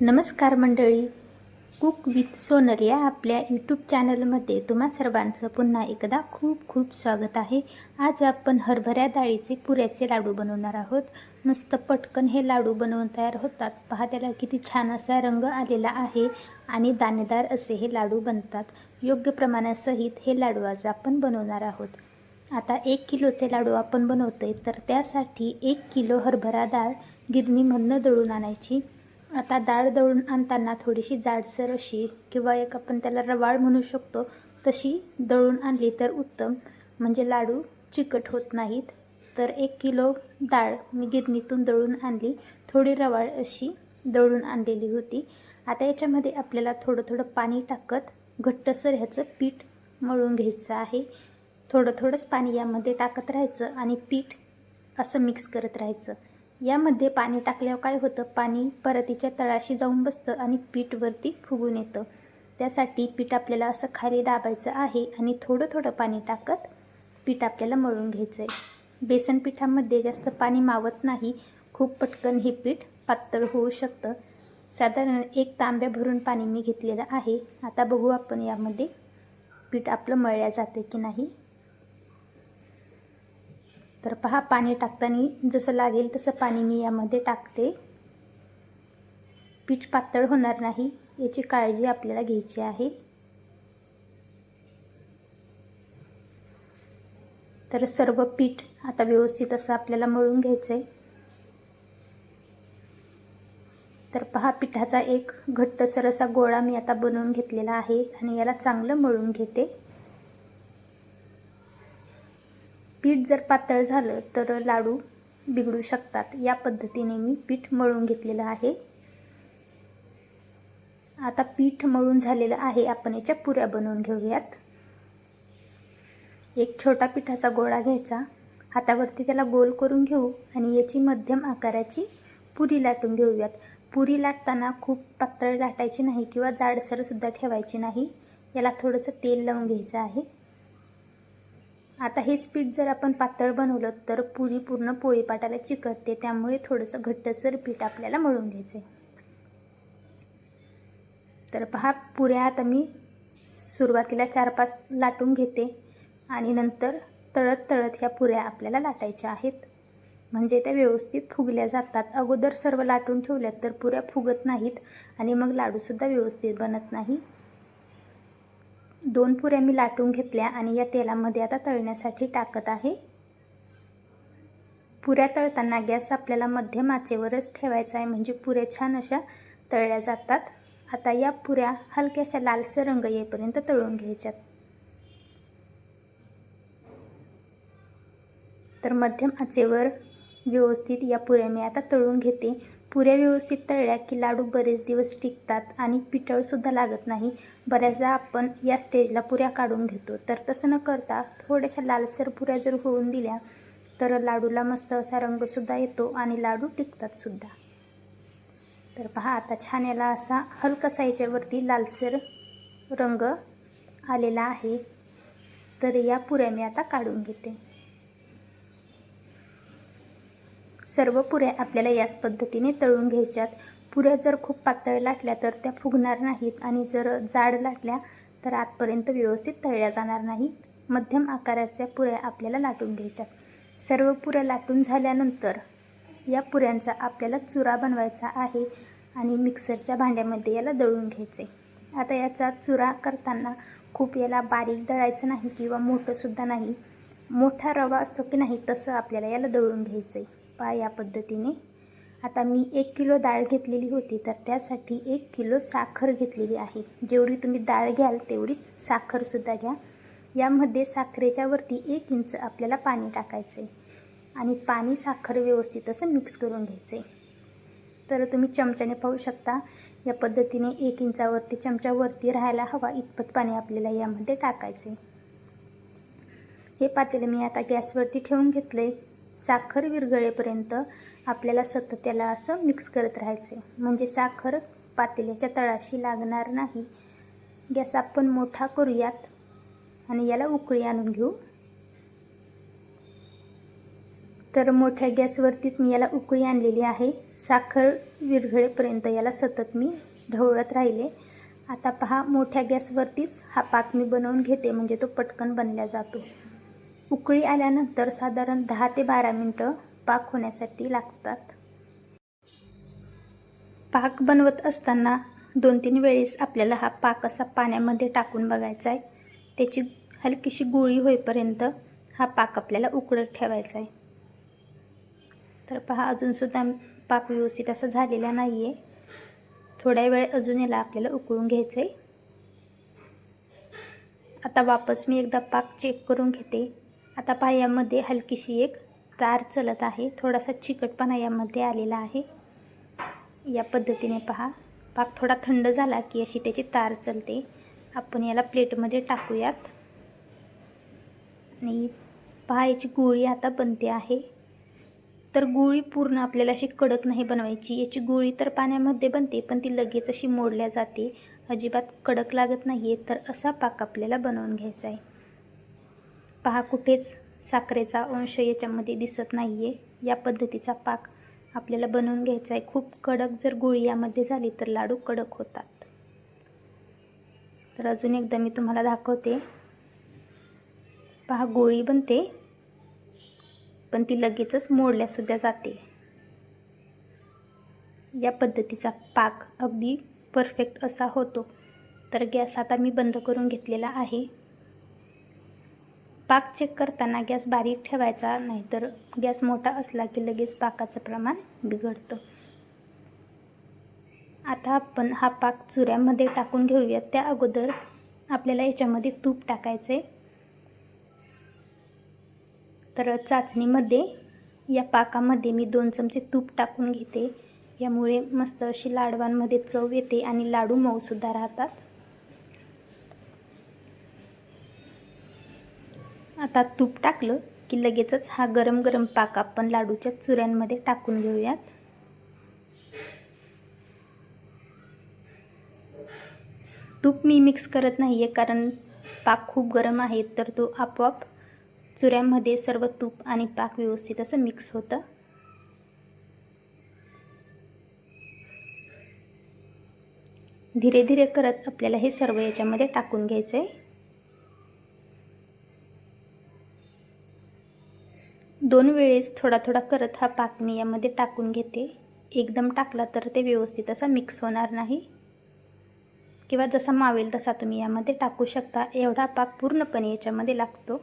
नमस्कार मंडळी. Cook with Sonal या आपल्या यूट्यूब चॅनलमध्ये तुम्हा सर्वांचं पुन्हा एकदा खूप खूप स्वागत आहे. आज आपण हरभऱ्या डाळीचे पुऱ्याचे लाडू बनवणार आहोत. मस्त पटकन हे लाडू बनवून तयार होतात. पहा त्याला किती छान असा रंग आलेला आहे आणि दाणेदार असे हे लाडू बनतात. योग्य प्रमाणासहित हे लाडू आज आपण बनवणार आहोत. आता एक किलोचे लाडू आपण बनवतोय तर त्यासाठी एक किलो हरभरा डाळ गिरणीमधनं दळून आणायची. आता डाळ दळून आणताना थोडीशी जाडसर अशी किंवा एक आपण त्याला रवाळ म्हणू शकतो तशी दळून आणली तर उत्तम. म्हणजे लाडू चिकट होत नाहीत. तर एक किलो डाळ मी गिरणीतून दळून आणली. थोडी रवाळ अशी दळून आणलेली होती. आता याच्यामध्ये आपल्याला थोडं थोडं पाणी टाकत घट्टसर ह्याचं पीठ मळून घ्यायचं आहे. थोडं थोडंच पाणी यामध्ये टाकत राहायचं आणि पीठ असं मिक्स करत राहायचं. यामध्ये पाणी टाकल्यावर काय होतं? पाणी परतीच्या तळाशी जाऊन बसतं आणि पीठ वरती फुगून येतं. त्यासाठी पीठ आपल्याला असं खाली दाबायचं आहे आणि थोडं थोडं पाणी टाकत पीठ आपल्याला मळून घ्यायचं आहे बेसन पिठामध्ये जास्त पाणी मावत नाही. खूप पटकन हे पीठ पातळ होऊ शकतं. साधारण एक तांब्या भरून पाणी मी घेतलेलं आहे. आता बघू आपण यामध्ये पीठ आपलं मळल्या जाते की नाही. तर पहा पाणी टाकताना जसं लागेल तसं पाणी मी यामध्ये टाकते. पीठ पातळ होणार नाही याची काळजी आपल्याला घ्यायची आहे. तर सर्व पीठ आता व्यवस्थित असं आपल्याला मळून घ्यायचं आहे तर पहा पिठाचा एक घट्टसर असा गोळा मी आता बनवून घेतलेला आहे आणि याला चांगलं मळून घेते. पीठ जर पातळ झालं तर लाडू बिघडू शकतात. या पद्धतीने मी पीठ मळून घेतलेलं आहे. आता पीठ मळून झालेलं आहे. आपण याच्या पुऱ्या बनवून घेऊयात. एक छोटा पिठाचा गोळा घ्यायचा. हातावरती त्याला गोल करून घेऊ आणि याची मध्यम आकाराची पुरी लाटून घेऊयात. पुरी लाटताना खूप पातळ लाटायची नाही किंवा जाडसरसुद्धा ठेवायची नाही. याला थोडंसं तेल लावून घ्यायचं आहे. आता हेच पीठ जर आपण पातळ बनवलं तर पुरी पूर्ण पोळीपाटाला चिकटते. त्यामुळे थोडंसं घट्टसर पीठ आपल्याला मळून घ्यायचं आहे तर पहा पुऱ्या आता मी सुरुवातीला चार पाच लाटून घेते आणि नंतर तळत तळत ह्या पुऱ्या आपल्याला लाटायच्या आहेत. म्हणजे त्या व्यवस्थित फुगल्या जातात. अगोदर सर्व लाटून ठेवल्यात तर पुऱ्या फुगत नाहीत आणि मग लाडूसुद्धा व्यवस्थित बनत नाही. दोन पुऱ्या मी लाटून घेतल्या आणि या तेलामध्ये आता तळण्यासाठी टाकत आहे. पुऱ्या तळताना गॅस आपल्याला मध्यम आचेवरच ठेवायचा आहे म्हणजे पुऱ्या छान अशा तळल्या जातात. आता या पुऱ्या हलक्याशा लालसर रंग येईपर्यंत तळून घ्यायच्यात. तर मध्यम आचेवर व्यवस्थित या पुऱ्या मी आता तळून घेते. पुऱ्या व्यवस्थित तळल्या की लाडू बरेच दिवस टिकतात आणि पितळसुद्धा लागत नाही. बऱ्याचदा आपण या स्टेजला पुऱ्या काढून घेतो. तर तसं न करता थोड्याशा लालसर पुऱ्या जर होऊन दिल्या तर लाडूला मस्त असा रंगसुद्धा येतो आणि लाडू टिकतातसुद्धा तर पहा आता छान याला असा हलकासा याच्यावरती लालसर रंग आलेला आहे. तर या पुऱ्या मी आता काढून घेते. सर्व पुऱ्या आपल्याला याच पद्धतीने तळून घ्यायच्यात. पुऱ्या जर खूप पातळ लाटल्या तर त्या फुगणार नाहीत आणि जर जाड लाटल्या तर आतपर्यंत व्यवस्थित तळल्या जाणार नाहीत. मध्यम आकाराच्या पुऱ्या आपल्याला लाटून घ्यायच्यात. सर्व पुऱ्या लाटून झाल्यानंतर या पुऱ्यांचा आपल्याला चुरा बनवायचा आहे आणि मिक्सरच्या भांड्यामध्ये याला दळून घ्यायचे. आता याचा चुरा करताना खूप याला बारीक दळायचं नाही किंवा मोठंसुद्धा नाही. मोठा रवा असतो की नाही तसं आपल्याला याला दळून घ्यायचं आहे पहा या पद्धतीने. आता मी एक किलो डाळ घेतलेली होती तर त्यासाठी एक किलो साखर घेतलेली आहे. जेवढी तुम्ही डाळ घ्याल तेवढीच साखरसुद्धा घ्या. यामध्ये साखरेच्या वरती एक इंच आपल्याला पाणी टाकायचं आहे आणि पाणी साखर व्यवस्थित असं मिक्स करून घ्यायचं आहे तर तुम्ही चमच्याने पाहू शकता या पद्धतीने एक इंचावरती चमच्यावरती राहायला हवा इतपत पाणी आपल्याला यामध्ये टाकायचं आहे हे पातेलं मी आता गॅसवरती ठेवून घेतलं आहे साखर विरघळेपर्यंत आपल्याला सतत त्याला असं मिक्स करत राहायचे. म्हणजे साखर पातेल्याच्या तळाशी लागणार नाही. गॅस आपण मोठा करूयात आणि याला उकळी आणून घेऊ. तर मोठ्या गॅसवरतीच मी याला उकळी आणलेली आहे. साखर विरघळेपर्यंत याला सतत मी ढवळत राहिले. आता पहा मोठ्या गॅसवरतीच हा पाक मी बनवून घेते. म्हणजे तो पटकन बनला जातो. उकळी आल्यानंतर साधारण दहा ते बारा मिनटं पाक होण्यासाठी लागतात. पाक बनवत असताना दोन तीन वेळेस आपल्याला हा पाक असा पाण्यामध्ये टाकून बघायचा आहे. त्याची हलकीशी गोळी होईपर्यंत हा पाक आपल्याला उकळत ठेवायचा आहे. तर पहा अजूनसुद्धा पाक व्यवस्थित असा झालेला नाही आहे थोड्या वेळ अजून याला आपल्याला उकळून घ्यायचं आहे आता वापस मी एकदा पाक चेक करून घेते. आता पायामध्ये हलकीशी एक तार चलत आहे. थोडासा चिकटपणा यामध्ये आलेला आहे. या पद्धतीने पहा. पाक थोडा थंड झाला की अशी त्याची तार चलते. आपण याला प्लेटमध्ये टाकूयात. आणि पहा याची गोळी आता बनते आहे. तर गोळी पूर्ण आपल्याला अशी कडक नाही बनवायची. याची गोळी तर पाण्यामध्ये बनते पण ती लगेच अशी मोडल्या जाते. अजिबात कडक लागत नाही आहे तर असा पाक आपल्याला बनवून घ्यायचा आहे. पहा कुठेच साखरेचा अंश याच्यामध्ये दिसत नाही आहे या पद्धतीचा पाक आपल्याला बनवून घ्यायचा आहे खूप कडक जर गोळी यामध्ये झाली तर लाडू कडक होतात. तर अजून एकदा मी तुम्हाला दाखवते. पहा गोळी बनते पण ती लगेचच मोडल्यासुद्धा जाते. या पद्धतीचा पाक अगदी परफेक्ट असा होतो. तर गॅस आता मी बंद करून घेतलेला आहे. पाक चेक करताना गॅस बारीक ठेवायचा नाहीतर गॅस मोठा असला की लगेच पाकाचं प्रमाण बिघडतं. आता आपण हा पाक चुऱ्यामध्ये टाकून घेऊयात त्या अगोदर आपल्याला याच्यामध्ये तूप टाकायचं. आहे तर चाचणीमध्ये या पाकामध्ये मी दोन चमचे तूप टाकून घेते. यामुळे मस्त अशी लाडवांमध्ये चव येते आणि लाडू मऊसुद्धा राहतात. आता तूप टाकलं की लगेचच हा गरम गरम पाक आपण लाडूच्या चुऱ्यांमध्ये टाकून घेऊयात. तूप मी मिक्स करत नाही आहे कारण पाक खूप गरम आहे तर तो आपोआप चुऱ्यांमध्ये सर्व तूप आणि पाक व्यवस्थित असं मिक्स होतं. धीरे धीरे करत आपल्याला हे सर्व याच्यामध्ये टाकून घ्यायचं आहे दोन वेळेस थोडा थोडा करत हा पाक मी यामध्ये टाकून घेते. एकदम टाकला तर ते व्यवस्थित असा मिक्स होणार नाही. किंवा जसा मावेल तसा तुम्ही यामध्ये टाकू शकता. एवढा पाक पूर्णपणे याच्यामध्ये लागतो.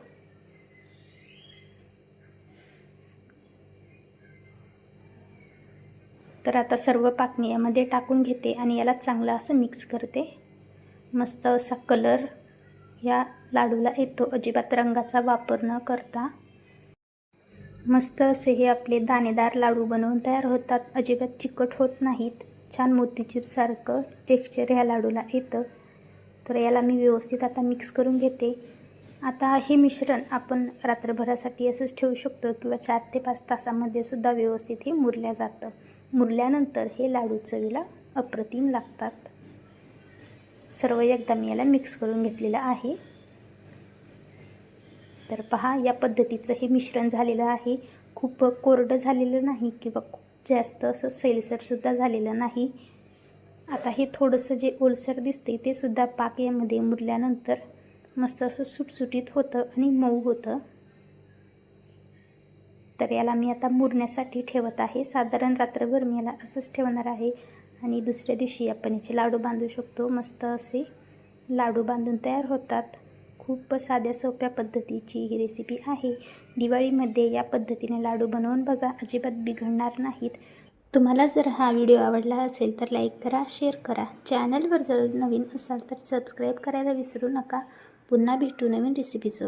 तर आता सर्व पाक मी यामध्ये टाकून घेते आणि याला चांगलं असं मिक्स करते. मस्त असा कलर या लाडूला येतो. अजिबात रंगाचा वापर न करता. मस्त असे हे आपले दाणेदार लाडू बनवून तयार होतात. अजिबात चिकट होत नाहीत. छान मोतीचूरसारखं टेक्स्चर ह्या लाडूला येतं. तर याला मी व्यवस्थित आता मिक्स करून घेते. आता हे मिश्रण आपण रात्रभरासाठी असंच ठेवू शकतो किंवा चार ते पाच तासामध्ये सुद्धा व्यवस्थित हे मुरल्या जातं. मुरल्यानंतर हे लाडू चवीला अप्रतिम लागतात. सर्व एकदा मी याला मिक्स करून घेतलेलं आहे. तर पहा या पद्धतीचं हे मिश्रण झालेलं आहे. खूप कोरडं झालेलं नाही किंवा खूप जास्त असं सैलसरसुद्धा झालेलं नाही. आता हे थोडंसं जे ओलसर दिसते ते सुद्धा पाक यामध्ये मुरल्यानंतर मस्त असं सुटसुटीत होतं आणि मऊ होतं. तर याला मी आता मुरण्यासाठी ठेवत आहे. साधारण रात्रभर मी याला असंच ठेवणार आहे. आणि दुसऱ्या दिवशी आपण याचे लाडू बांधू शकतो. मस्त असे लाडू बांधून तयार होतात. खूप साध्या सोप्या पद्धतीची ही रेसिपी आहे. दिवाळीमध्ये या पद्धतीने लाडू बनवून बघा. अजिबात बिघडणार नाहीत. तुम्हाला जर हा व्हिडिओ आवडला असेल तर लाईक करा शेअर करा. चॅनलवर जर नवीन असाल तर सबस्क्राईब करायला विसरू नका. पुन्हा भेटू नवीन रेसिपीसोबत